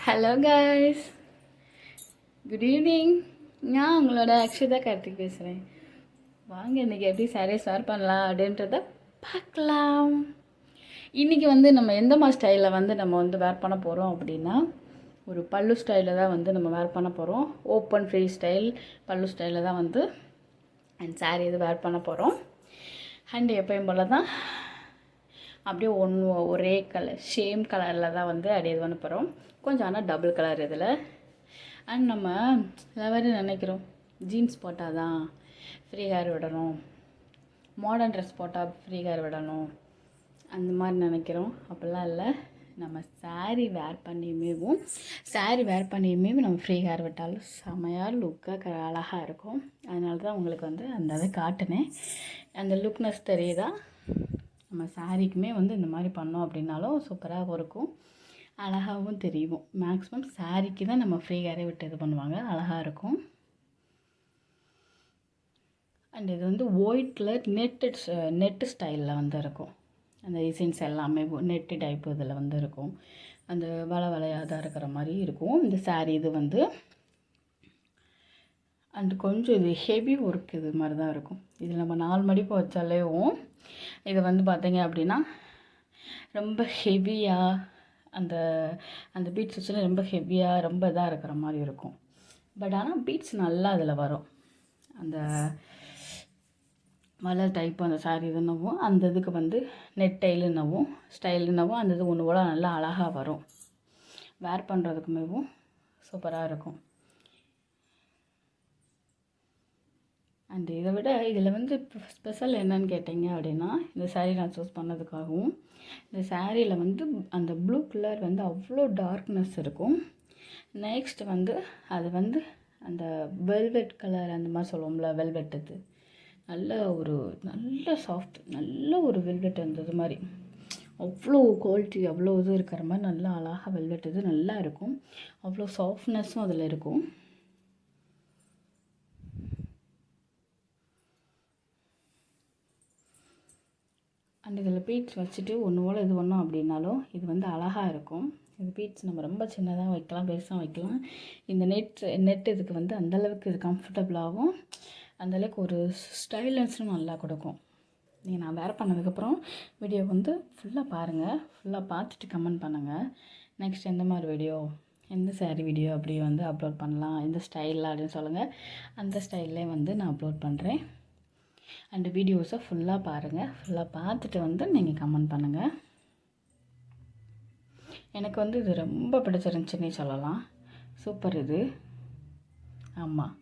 Hello guys good evening நான் உங்களோட அக்ஷதா கார்த்திக் பேசுகிறேன் வாங்க இன்றைக்கி எப்படி சாரீஸ் வேர் பண்ணலாம் அப்படின்றத பார்க்கலாம். இன்றைக்கி வந்து நம்ம எந்த மாதிரி ஸ்டைலில் வந்து நம்ம வந்து வேர் பண்ண போகிறோம் அப்படின்னா ஒரு பல்லு ஸ்டைலில் தான் வந்து நம்ம வேர் பண்ண போகிறோம் ஓப்பன் ஃப்ரீ ஸ்டைல் பல்லு ஸ்டைலில் தான் வந்து அண்ட் சாரீ இது வேர் பண்ண போகிறோம் அண்ட் எப்பயும் போல் தான் அப்படியே ஒன்று ஒரே கலர் சேம் கலரில் தான் வந்து அப்படியே இது பண்ண போகிறோம் கொஞ்சம் ஆனால் டபுள் கலர் இதில். அண்ட் நம்ம மாதிரி நினைக்கிறோம். ஜீன்ஸ் போட்டால் தான் ஃப்ரீ ஹேர் விடணும். மாடர்ன் ட்ரெஸ் போட்டால் ஃப்ரீ ஹேர் விடணும். அந்த மாதிரி நினைக்கிறோம். அப்படிலாம் இல்லை. நம்ம சாரீ வேர் பண்ணியுமேவும் சாரீ வேர் பண்ணியுமே நம்ம ஃப்ரீ ஹேர் விட்டாலும் செமையாக லுக்காக அழகாக இருக்கும். அதனால தான் உங்களுக்கு வந்து அந்த அதை காட்டினேன். அந்த லுக்னஸ் தெரியுதா? நம்ம சாரீக்குமே வந்து இந்த மாதிரி பண்ணோம் அப்படின்னாலும் சூப்பராகவும் இருக்கும். அழகாகவும் தெரியும். மேக்ஸிமம் சாரீக்கு தான் நம்ம ஃப்ரீ விட்டு இது பண்ணுவாங்க. அழகாக இருக்கும். அண்ட் இது வந்து ஒயிட்டில் கலர் நெட்டு ஸ்டைலில் வந்து இருக்கும். அந்த டிசைன்ஸ் எல்லாமே நெட்டு டைப் இதில் வந்து இருக்கும். அந்த வள வளையாக தான் இருக்கிற மாதிரி இருக்கும். இந்த சாரீ இது வந்து. அண்ட் கொஞ்சம் இது ஹெவி ஒர்க் இது மாதிரி தான் இருக்கும். இது நம்ம நாலு மடிப்பு வச்சாலேவும் இது வந்து பார்த்தீங்க அப்படின்னா ரொம்ப ஹெவியாக அந்த அந்த பீட்ஸ் வச்சாலே ரொம்ப ஹெவியாக ரொம்ப இதாக இருக்கிற மாதிரி இருக்கும். பட் ஆனால் பீட்ஸ் நல்லா அதில் வரும். அந்த மலர் டைப் அந்த சாரி இதுன்னவும் அந்த இதுக்கு வந்து நெட் டைலுன்னவும் ஸ்டைலுன்னவும் அந்த இது ஒன்று போல் நல்லா அழகாக வரும். வேர் பண்ணுறதுக்குமேவும் சூப்பராக இருக்கும். அண்ட் இதை விட இதில் வந்து ஸ்பெஷல் என்னன்னு கேட்டிங்க அப்படின்னா இந்த சாரீ நான் சூஸ் பண்ணதுக்காகவும் இந்த சாரியில் வந்து அந்த ப்ளூ கலர் வந்து அவ்வளோ டார்க்னஸ் இருக்கும். நெக்ஸ்ட் வந்து அது வந்து அந்த வெல்வெட் கலர் அந்த மாதிரி சொல்லுவோம்ல வெல்வெட் நல்ல ஒரு நல்ல சாஃப்ட் நல்ல ஒரு வெல்வெட் அந்த இது மாதிரி. அவ்வளோ குவாலிட்டி அவ்வளோ இது இருக்கிற மாதிரி நல்லா அழகாக வெல்வெட் இது நல்லா இருக்கும். அவ்வளோ சாஃப்ட்னஸும் அதில் இருக்கும். அண்ட் இதில் பீட்ஸ் வச்சுட்டு ஒன்று போல் இது பண்ணோம் அப்படின்னாலும் இது வந்து அழகாக இருக்கும். இது பீட்ஸ் நம்ம ரொம்ப சின்னதாக வைக்கலாம் பெருசாக வைக்கலாம். இந்த நெட் நெட் இதுக்கு வந்து அந்தளவுக்கு இது கம்ஃபர்டபுளாகவும் அந்தளவுக்கு ஒரு ஸ்டைலன்ஸும் நல்லா கொடுக்கும். நீங்கள் நான் வேறு பண்ணதுக்கப்புறம் வீடியோ வந்து ஃபுல்லாக பாருங்கள் ஃபுல்லாக பார்த்துட்டு கமெண்ட் பண்ணுங்கள் நெக்ஸ்ட் எந்த மாதிரி வீடியோ எந்த saree வீடியோ அப்படி வந்து அப்லோட் பண்ணலாம்? எந்த ஸ்டைலில் அப்படின்னு சொல்லுங்கள் அந்த ஸ்டைல்லே வந்து நான் அப்லோட் பண்ணுறேன் அண்ட் வீடியோஸை ஃபுல்லாக பாருங்கள் ஃபுல்லாக பார்த்துட்டு வந்து நீங்கள் கமெண்ட் பண்ணுங்கள் எனக்கு வந்து இது ரொம்ப பிடிச்சிருந்துச்சின்னே சொல்லலாம். சூப்பர் இது. ஆமாம்